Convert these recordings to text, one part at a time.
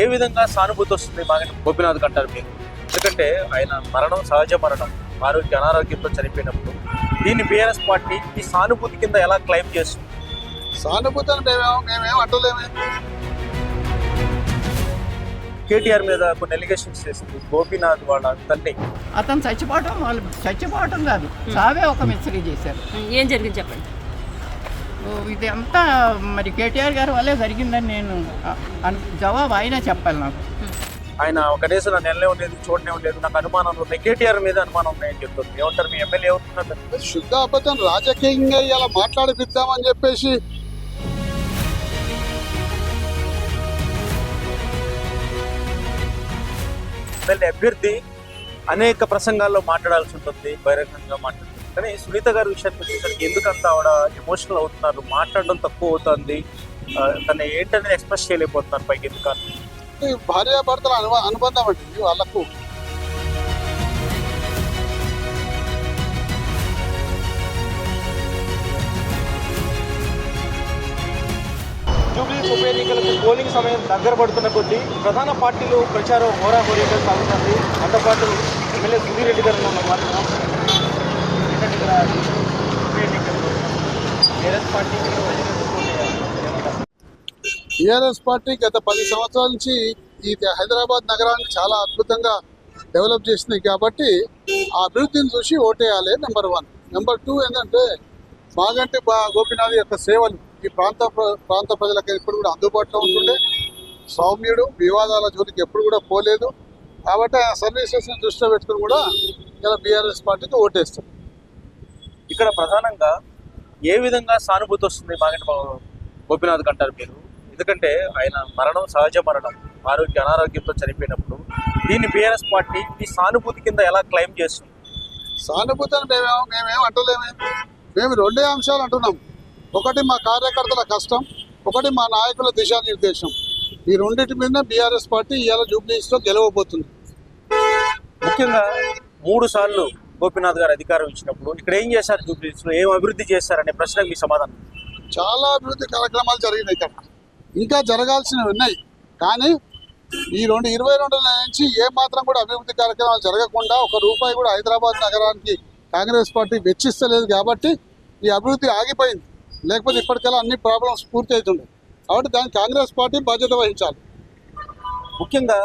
ఏ విధంగా సానుభూతి వస్తుంది మాగంటి గోపినాథ్ అంటారు మీరు? ఎందుకంటే ఆయన మరణం సహజ మరణం ఆరోగ్య అనారోగ్యంతో చనిపోయినప్పుడు దీన్ని బీఆర్ఎస్ పార్టీ ఈ సానుభూతి కింద ఎలా క్లైమ్ చేస్తుంది? సానుభూతిని మేమేమో మేమేం అంటలేమే. కేటీఆర్ మీద కొన్ని ఎలిగేషన్స్ చేసింది గోపీనాథ్ వాళ్ళ తల్లి. అతను చచ్చిపోవటం వాళ్ళు చచ్చిపోవటం కాదు చావే ఒక మిస్త్రీ చేశారు. ఏం జరిగింది చెప్పండి. ఇది అంతా మరి కేటీఆర్ గారి వల్లే జరిగిందని నేను జవాబు అయినా చెప్పాలి నాకు. ఆయన కనీసం నా నెలలే ఉండేది చూడనే ఉండేది నాకు అనుమానాలు ఉన్నాయి. కేటీఆర్ మీద అనుమానం ఉన్నాయని చెప్తుంది. ఏమంటారు మీ ఎమ్మెల్యే ఏమంటున్నారు? శుద్ధ అబద్ధం రాజకీయంగా ఇలా మాట్లాడిపిద్దామని చెప్పేసి ఎమ్మెల్యే అభ్యర్థి అనేక ప్రసంగాల్లో మాట్లాడాల్సి ఉంటుంది బహిరంగంగా మాట్లాడుతుంది కానీ సునీత గారి విషయానికి వచ్చేసరికి ఎందుకంత ఆవిడ ఎమోషనల్ అవుతున్నారు? మాట్లాడడం తక్కువ అవుతుంది. తను ఏంటనేది ఎక్స్ప్రెస్ చేయలేకపోతున్నారు పైకి ఎందుకని భార్యాభర్తల అను అనుబంధం అండి వాళ్ళకు. జూబ్లీ ఉప ఎన్నికలకు పోలింగ్ సమయం దగ్గర పడుతున్న కొద్దీ ప్రధాన పార్టీలు ప్రచారం హోరాహోరీగా సాగుతుంది దాంతోపాటు ఎమ్మెల్యే సుధీర్ రెడ్డి గారు మనం మాట్లాడుతున్నాం ఏంటంటే ఇక్కడ ఉప ఎన్నికలు టీఆర్ఎస్ పార్టీ గత పది సంవత్సరాల నుంచి ఈ హైదరాబాద్ నగరాన్ని చాలా అద్భుతంగా డెవలప్ చేసింది కాబట్టి ఆ అభివృద్ధిని చూసి ఓటేయాలి నెంబర్ వన్ నెంబర్ టూ ఏంటంటే మాగంటి గోపినాథ్ గోపీనాథ్ యొక్క సేవలు ఈ ప్రాంత ప్ర- ప్రాంత ప్రజలకు ఎప్పుడు కూడా అందుబాటులో ఉంటుండే. సౌమ్యుడు వివాదాల జోలికి ఎప్పుడు కూడా పోలేదు. కాబట్టి ఆ సర్వీసెస్ని దృష్టిలో పెట్టుకుని కూడా ఇలా బీఆర్ఎస్ పార్టీకి ఓటేస్తాం ఇక్కడ ప్రధానంగా ఏ విధంగా సానుభూతి వస్తుంది మాగంటి గోపీనాథ్ అంటారు మీరు? ఎందుకంటే ఆయన మరణం సహజ మరణం ఆరోగ్య అనారోగ్యంతో చనిపోయినప్పుడు దీన్ని బీఆర్ఎస్ పార్టీ ఈ సానుభూతి కింద ఎలా క్లైమ్ చేస్తుంది? సానుభూతిని మేమేమో మేమేం అంటలేమే. మేము రెండే అంశాలు అంటున్నాం. ఒకటి మా కార్యకర్తల కష్టం ఒకటి మా నాయకుల దిశానిర్దేశం. ఈ రెండింటి మీద బీఆర్ఎస్ పార్టీ ఇవాళ జూబ్లీస్లో గెలవబోతుంది. ముఖ్యంగా మూడు సార్లు గోపీనాథ్ గారు అధికారం ఇచ్చినప్పుడు ఇక్కడ ఏం చేశారు జూబ్లీస్లో? ఏం అభివృద్ధి చేశారనే ప్రశ్నకు మీ సమాధానం. చాలా అభివృద్ధి కార్యక్రమాలు జరిగినాయి ఇక్కడ. ఇంకా జరగాల్సినవి ఉన్నాయి. కానీ ఈ రెండు ఇరవై రెండు నుంచి ఏ మాత్రం కూడా అభివృద్ధి కార్యక్రమాలు జరగకుండా ఒక రూపాయి కూడా హైదరాబాద్ నగరానికి కాంగ్రెస్ పార్టీ వెచ్చిస్తలేదు కాబట్టి ఈ అభివృద్ధి ఆగిపోయింది. లేకపోతే ఇప్పటికల్లా అన్ని ప్రాబ్లమ్స్ పూర్తి అవుతుండే. కాబట్టి దానికి కాంగ్రెస్ పార్టీ బాధ్యత వహించాలి. ముఖ్యంగా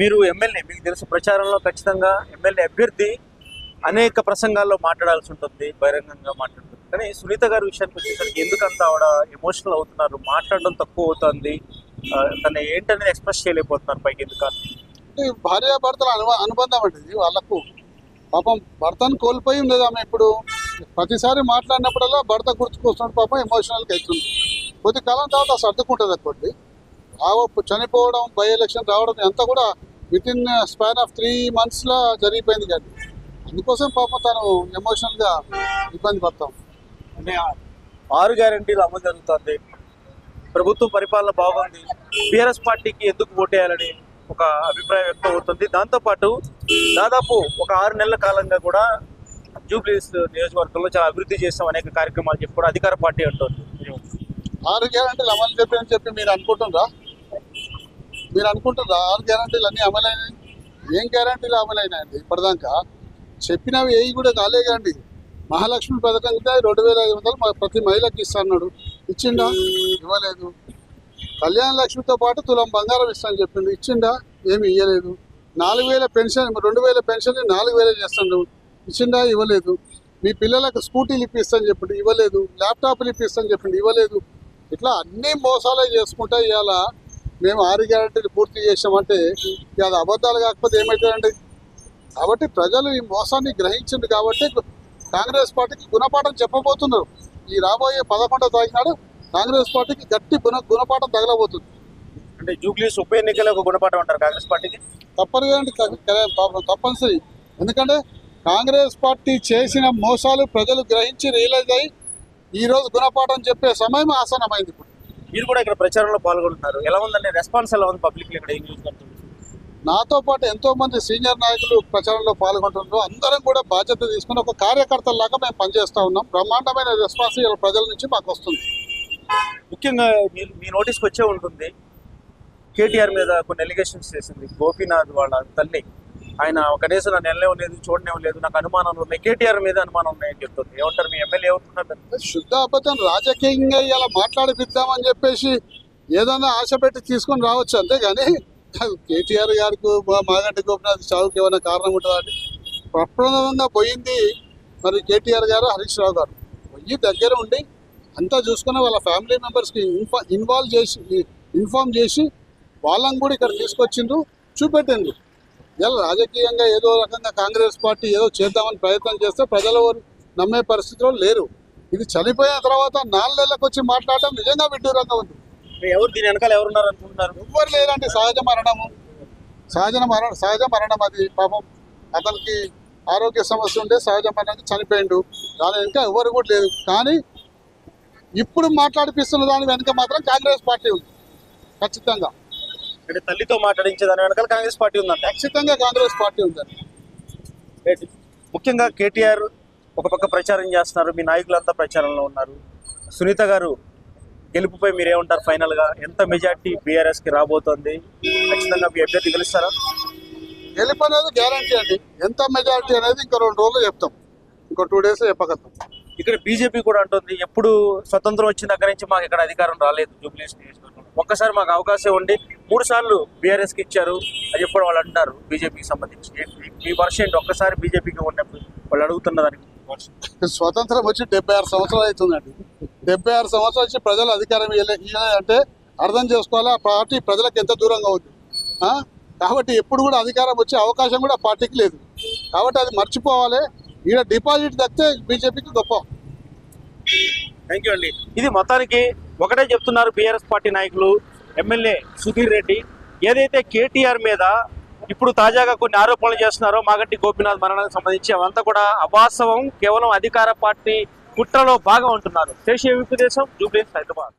మీరు ఎమ్మెల్యే మీకు తెలుసు ప్రచారంలో ఖచ్చితంగా ఎమ్మెల్యే అభ్యర్థి అనేక ప్రసంగాల్లో మాట్లాడాల్సి ఉంటుంది బహిరంగంగా మాట్లాడుతుంది. కానీ సునీత గారి విషయానికి వచ్చేసరికి ఎందుకంత ఆవిడ ఎమోషనల్ అవుతున్నారు? మాట్లాడడం తక్కువ అవుతుంది. తను ఏంటనేది ఎక్స్ప్రెస్ చేయలేకపోతున్నారు పైకి ఎందుకని ఈ భార్యాభర్తల అను అనుబంధం అండి వాళ్ళకు పాపం భర్తను కోల్పోయి ఉండేది ఆమె ఇప్పుడు. ప్రతిసారి మాట్లాడినప్పుడల్లా భర్త గుర్తుకొస్తున్నాడు పాపం ఎమోషనల్గా అవుతుంది. కొద్ది కాలం తర్వాత సర్దుకుంటుంది అనుకోండి. రావ చనిపోవడం బై ఎలక్షన్ రావడం అంతా కూడా with in span of three మంత్స్లో జరిగిపోయింది కానీ. అందుకోసం పాపం తను ఎమోషనల్గా ఇబ్బంది పడతాం. అంటే ఆరు గ్యారంటీలు అమలు జరుగుతుంది. ప్రభుత్వం పరిపాలన బాగుంది. బీఆర్ఎస్ పార్టీకి ఎందుకు ఓటేయాలని ఒక అభిప్రాయం వ్యక్తం అవుతుంది. దాంతోపాటు దాదాపు ఒక ఆరు నెలల కాలంగా కూడా జూబ్లీస్ నియోజకవర్గంలో చాలా అభివృద్ధి చేస్తాం అనేక కార్యక్రమాలు చెప్పి కూడా అధికార పార్టీ అంటుంది. ఆరు గ్యారంటీలు అమలు చెప్పి అని చెప్పి మీరు అనుకుంటుండ్రా మీరు అనుకుంటుండ్రా ఆరు గ్యారంటీలు అన్నీ అమలైనాయి ఏం గ్యారంటీలు అమలైనాయండి ఇప్పటిదాకా? చెప్పినవి ఏవి కూడా కాలే మహాలక్ష్మి పథకం అయితే రెండు వేల ఐదు వందలు మా ప్రతి మహిళకి ఇస్తాడు ఇచ్చిండా? ఇవ్వలేదు. కళ్యాణ లక్ష్మితో పాటు తులం బంగారం ఇస్తాను చెప్పిండు. ఇచ్చిండా? ఏమి ఇవ్వలేదు నాలుగు వేల పెన్షన్ రెండు వేల పెన్షన్ నాలుగు వేలు చేస్తాడు. ఇచ్చిండా? ఇవ్వలేదు. మీ పిల్లలకు స్కూటీలు ఇప్పిస్తాను చెప్పిండు. ఇవ్వలేదు. ల్యాప్టాప్లు ఇప్పిస్తాను చెప్పిండు. ఇవ్వలేదు. ఇట్లా అన్ని మోసాలే చేసుకుంటా ఇవాళ మేము ఆరు గ్యారంటీలు పూర్తి చేసామంటే అది అబద్ధాలు కాకపోతే ఏమవుతుందండి కాబట్టి ప్రజలు ఈ మోసాన్ని గ్రహించింది కాబట్టి కాంగ్రెస్ పార్టీకి గుణపాఠం చెప్పబోతున్నారు. ఈ రాబోయే పదకొండో తారీఖు నాడు కాంగ్రెస్ పార్టీకి గట్టి గుణ గుణపాఠం తగలబోతుంది. అంటే జూబ్లీస్ ఉప ఎన్నికల ఒక గుణపాఠం అంటారు కాంగ్రెస్ పార్టీకి? తప్పనిసరి తప్పనిసరి. ఎందుకంటే కాంగ్రెస్ పార్టీ చేసిన మోసాలు ప్రజలు గ్రహించి రియలైజ్ అయ్యి ఈ రోజు గుణపాఠం చెప్పే సమయం ఆసనమైంది ఇప్పుడు. మీరు కూడా ఇక్కడ ప్రచారంలో పాల్గొంటున్నారు. ఎలా ఉందండి? రెస్పాన్స్ ఎలా ఉంది పబ్లిక్ ఇక్కడ ఏం నాతో పాటు ఎంతో మంది సీనియర్ నాయకులు ప్రచారంలో పాల్గొంటున్నారు. అందరం కూడా బాధ్యత తీసుకుని ఒక కార్యకర్తలాగా మేము పనిచేస్తా ఉన్నాం. బ్రహ్మాండమైన రెస్పాన్స్ ఇలా ప్రజల నుంచి మాకు వస్తుంది. ముఖ్యంగా మీ మీ నోటీస్కి వచ్చే ఉంటుంది. కేటీఆర్ మీద కొన్ని ఎలిగేషన్స్ చేసింది. గోపీనాథ్ వాళ్ళ తల్లి. ఆయన కనీసం నన్ను వెళ్ళలేవు లేదు చూడలేవు లేదు నాకు అనుమానాలు ఉన్నాయి. కేటీఆర్ మీద అనుమానం ఉన్నాయని చెప్తుంది. ఏమంటారు? మీ ఎమ్మెల్యే ఏమంటున్నారు? శుద్ధ అబద్ధం రాజకీయంగా ఇలా మాట్లాడిపిద్దామని చెప్పేసి ఏదైనా ఆశ పెట్టి తీసుకొని రావచ్చు అంతేగాని కేటీఆర్ గారికి మాగంటి గోపినాథ్ చావుకి ఏమైనా కారణం ఉంటుందా అండి? ప్రప్రథమంగా పోయింది మరి కేటీఆర్ గారు హరీష్ రావు గారు. పోయి దగ్గర ఉండి అంతా చూసుకుని వాళ్ళ ఫ్యామిలీ మెంబర్స్కి ఇన్ఫా ఇన్వాల్వ్ చేసి ఇన్ఫార్మ్ చేసి వాళ్ళని కూడా ఇక్కడ తీసుకొచ్చిండ్రు చూపెట్టిండ్రు. ఇలా రాజకీయంగా ఏదో రకంగా కాంగ్రెస్ పార్టీ ఏదో చేద్దామని ప్రయత్నం చేస్తే ప్రజలు నమ్మే పరిస్థితిలో లేరు. ఇది చనిపోయిన తర్వాత నాలుగు నెలలకు వచ్చి మాట్లాడటం నిజంగా విడ్డూరంగా ఉంది. ఎవరు దీని వెనకాల ఎవరున్నారు అనుకుంటున్నారు? ఎవ్వరు లేదంటే సహజ మరణము. సహజ మరణ సహజ మరణం అది పాపం. అతనికి ఆరోగ్య సమస్య ఉంటే సహజ మరణం చనిపోయిండు. దాని వెనుక ఎవరు కూడా లేదు కానీ ఇప్పుడు మాట్లాడిపిస్తున్న దాని వెనుక మాత్రం కాంగ్రెస్ పార్టీ ఉంది. ఖచ్చితంగా. అంటే తల్లితో మాట్లాడించే దాని వెనకాల కాంగ్రెస్ పార్టీ ఉందంట. ఖచ్చితంగా కాంగ్రెస్ పార్టీ ఉందండి ముఖ్యంగా కేటీఆర్ ఒక పక్క ప్రచారం చేస్తున్నారు. మీ నాయకులంతా ప్రచారంలో ఉన్నారు. సునీత గారు గెలుపుపై మీరేమంటారు ఫైనల్గా ఎంత మెజార్టీ బీఆర్ఎస్కి రాబోతోంది? ఖచ్చితంగా మీ అభ్యర్థి గెలుస్తారా? గెలుపు అనేది గ్యారంటీ అండి. ఎంత మెజారిటీ అనేది ఇంకో రెండు రోజులు చెప్తాం. ఇంకో టూ డేస్ చెప్పగలుగుతాం. ఇక్కడ బీజేపీ కూడా అంటుంది ఎప్పుడు స్వతంత్రం వచ్చిన దగ్గర నుంచి మాకు ఇక్కడ అధికారం రాలేదు జూబ్లీస్ ఒక్కసారి మాకు అవకాశం ఉండి మూడు సార్లు బీఆర్ఎస్కి ఇచ్చారు అని చెప్పి వాళ్ళు అంటారు బీజేపీకి సంబంధించి? మీ వర్షం ఏంటి? ఒక్కసారి బీజేపీకి ఉన్నప్పుడు వాళ్ళు అడుగుతున్న దానికి. వర్షం. స్వతంత్రం వచ్చి డెబ్బై ఆరు సంవత్సరాలు అవుతుందండి. డెబ్బై ఆరు సంవత్సరాలు వచ్చి ప్రజలు అధికారం అంటే అర్థం చేసుకోవాలి? ఆ పార్టీ ప్రజలకు ఎంత దూరంగా ఉంది? కాబట్టి ఎప్పుడు కూడా అధికారం వచ్చే అవకాశం కూడా పార్టీకి లేదు. కాబట్టి అది మర్చిపోవాలి. ఈడ డిపాజిట్ దక్కితే బీజేపీకి గొప్ప. థ్యాంక్ యూ అండి. ఇది మొత్తానికి ఒకటే చెప్తున్నారు బీఆర్ఎస్ పార్టీ నాయకులు ఎమ్మెల్యే సుధీర్ రెడ్డి. ఏదైతే కేటీఆర్ మీద ఇప్పుడు తాజాగా కొన్ని ఆరోపణలు చేస్తున్నారో మాగంటి గోపీనాథ్ మరణానికి సంబంధించి అవంతా కూడా అవాస్తవం. కేవలం అధికార పార్టీ కుట్రలో భాగం ఉంటున్నారు దేశీయ విప్రదేశం జూబ్లీస్ హైదరాబాద్.